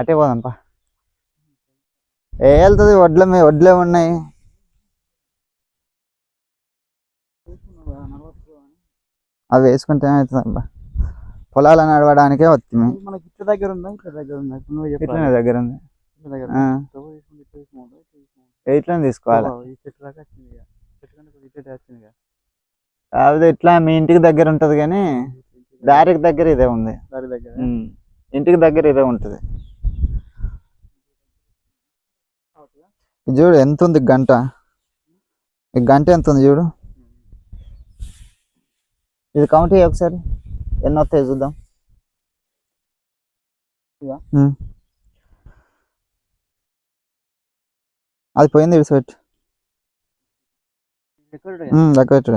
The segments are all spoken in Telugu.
అటే పోదాంపా. ఏ వెళ్తుంది? వడ్ల మీ వడ్లే ఉన్నాయి. అవి వేసుకుంటే ఏమవుతుంది అబ్బా పొలాలు నడవడానికే వస్తుంది మనకి ఇట్ల దగ్గర ఉందా ఇట్ల దగ్గర ఉందా ఇట్లనే దగ్గర ఉంది. ఇట్లనే తీసుకోవాలి. కాకపోతే ఇట్లా మీ ఇంటికి దగ్గర ఉంటది కానీ దారికి దగ్గర ఇదే ఉంది. దారి దగ్గర. ఇంటికి దగ్గర ఇదే ఉంటది. చూడు ఎంత ఉంది గంట. ఈ గంట ఎంత ఉంది చూడు. ఇది కౌంట్ చేయి ఒకసారి. ఎన్ని వస్తాయి చూద్దాం. అది పోయింది విడిచిపెట్టు. ఎక్కడ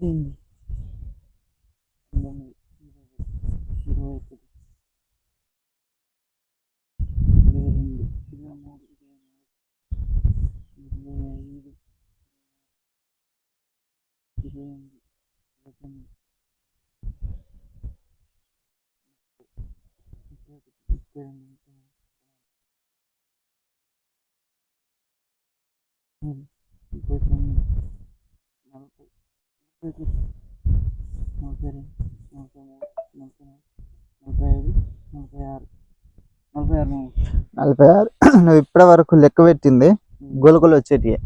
ఉమ్, లెక్క నలభై ఒకటి నలభై రెండు నలభై మూడు నలభై నాలుగు నలభై ఐదు నలభై ఆరు నలభై ఆరు మామ. నలభై ఆరు నువ్వు ఇప్పటి వరకు లెక్క పెట్టింది గొలుకలు వచ్చేటివి.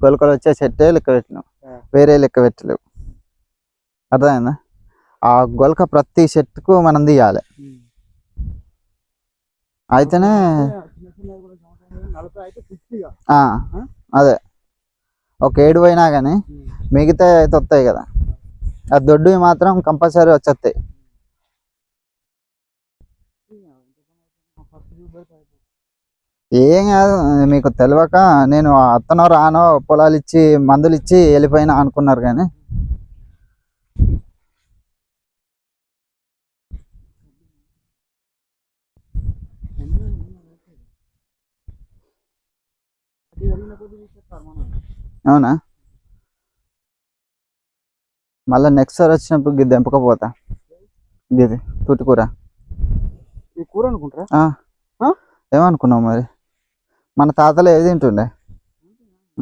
గొలుకలు వచ్చే చెట్టే లెక్క పెట్టినావు. వేరే లెక్క పెట్టలేవు అర్థమైందా ఆ గొలక ప్రతి చెట్టుకు మనం తీయాలి అయితేనే అదే ఒక ఏడు పోయినా కానీ మిగతా అయితే వస్తాయి కదా. ఆ దొడ్డువి మాత్రం కంపల్సరీ వచ్చేస్తాయి. ఏం కాదు మీకు తెలియక నేను అత్తనో రానో పొలాలు ఇచ్చి మందులు ఇచ్చి వెళ్ళిపోయినా అనుకున్నారు కానీ. అవునా? మళ్ళీ నెక్స్ట్ సార్ వచ్చినప్పుడు గిద్ద ఎంపకపోతా గిది తుట్టుకూర ఈ కూర అనుకుంటారా? ఏమనుకున్నావు మరి? మన తాతలు ఏది తింటుండే?